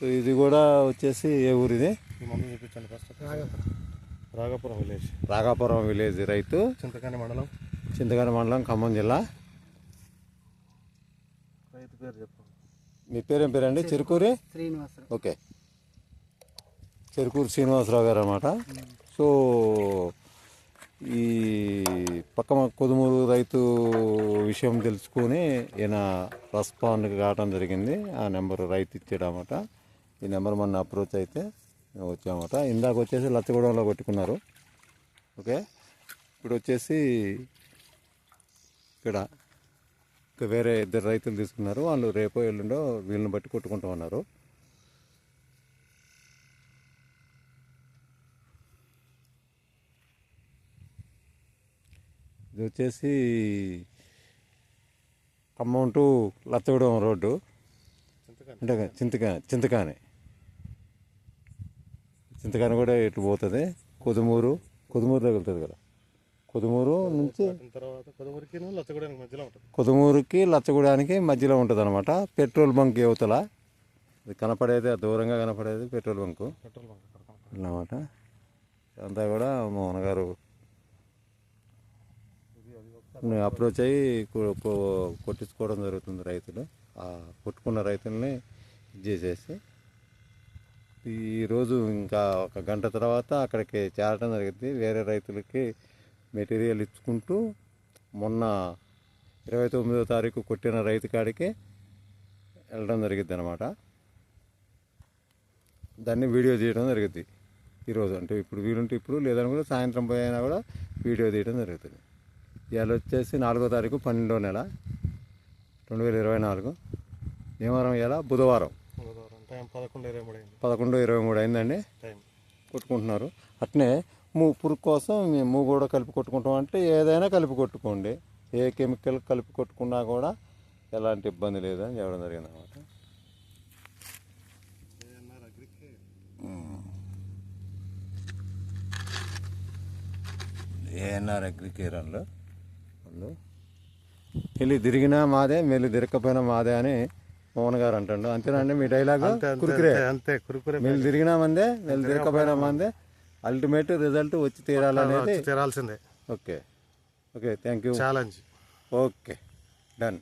So ఇది కూడా వచ్చేసి ఏ చూపించండి first. Raghapuram. Village. Raghapuram village రైతు. చింతకాని మండలం. చింతగారి మండలం ఖమ్మం జిల్లా. రైతు పేరు చెప్పండి మీ పేరేం పేరండి? చెరుకూరి? శ్రీనివాసరావు. ఓకే. చెరుకూరు శ్రీనివాసరావు గారు అనమాట సో ఈ పక్క కొదుమూరు రైతు విషయం తెలుసుకొని ఈయన రెస్పాండ్ కావడం జరిగింది. ఆ నెంబర్ రైతు ఇచ్చాడనమాట ఈ నెంబర్ మన అప్రోచ్ అయితే మేము వచ్చామన్నమాట. ఇందాక వచ్చేసి లచ్చగూడెంలో కొట్టుకున్నారు. ఓకే? ఇప్పుడు వచ్చేసి ఇక్కడ ఇంకా వేరే ఇద్దరు రైతులు తీసుకున్నారు. వాళ్ళు రేపో ఎల్లుండో వీళ్ళని బట్టి కొట్టుకుంటూ ఉన్నారు ఇది వచ్చేసి ఖమ్మం టు లచ్చగూడెం రోడ్డు. అంటే చింతకా చింతకాని. చింతకాని కూడా ఇటు పోతుంది? కొదుమూరు. కొదుమూరు తగులుతుంది కదా. కొదుమూరు నుంచి కొదమరికి లచ్చగూడానికి మధ్యలో ఉంటుంది. కొదుమూరుకి లచ్చగూడానికి మధ్యలో ఉంటుంది అనమాట పెట్రోల్ బంక్ యువతల. ఇది కనపడేది ఆ దూరంగా కనపడేది పెట్రోల్ బంకు. Petrol bunk. అన్నమాట. అంతా కూడా మోహన్ గారు అప్రోచ్ అయ్యి కొట్టించుకోవడం జరుగుతుంది రైతులు. ఆ కొట్టుకున్న రైతుల్ని ఇది చేసేసి ఈరోజు ఇంకా ఒక గంట తర్వాత అక్కడికి చేరడం జరిగింది. వేరే రైతులకి మెటీరియల్ ఇచ్చుకుంటూ మొన్న ఇరవై తొమ్మిదో తారీఖు కొట్టిన రైతు కాడికి వెళ్ళడం జరిగింది అనమాట దాన్ని వీడియో తీయడం జరుగుద్ది ఈరోజు అంటే ఇప్పుడు వీలుంటే ఇప్పుడు లేదని కూడా సాయంత్రం పోయినా కూడా వీడియో తీయడం జరుగుతుంది. ఇవాళ వచ్చేసి నాలుగో తారీఖు పన్నెండో నెల రెండు వేల ఇరవై నాలుగు. ఏమారం ఇలా బుధవారం. పదకొండు ఇరవై మూడు అయింది. పదకొండు ఇరవై మూడు అయిందండి. టైం. కొట్టుకుంటున్నారు. అట్నే మూ పురుగు కోసం మేము కూడా కలిపి కొట్టుకుంటాం అంటే ఏదైనా కలిపి కొట్టుకోండి. ఏ కెమికల్ కలిపి కొట్టుకున్నా కూడా ఎలాంటి ఇబ్బంది లేదు అని చెప్పడం జరిగింది అనమాట ఏఎన్ఆర్ అగ్రికేరన్లో. వాళ్ళు. వెళ్ళి తిరిగినా మాదే మెల్లి తిరగకపోయినా మాదే అని మోహన్ గారు అంటాడు. అంతేనండి మీ డైలాగ్ కురికురే. అంతే, కురుకురే మేము తిరిగినా మందే మేము తిరగకపోయినా మందే. అల్టిమేట్ రిజల్ట్ వచ్చి తీరాలనేది తీరాల్సిందే. Okay. Okay thank you challenge okay done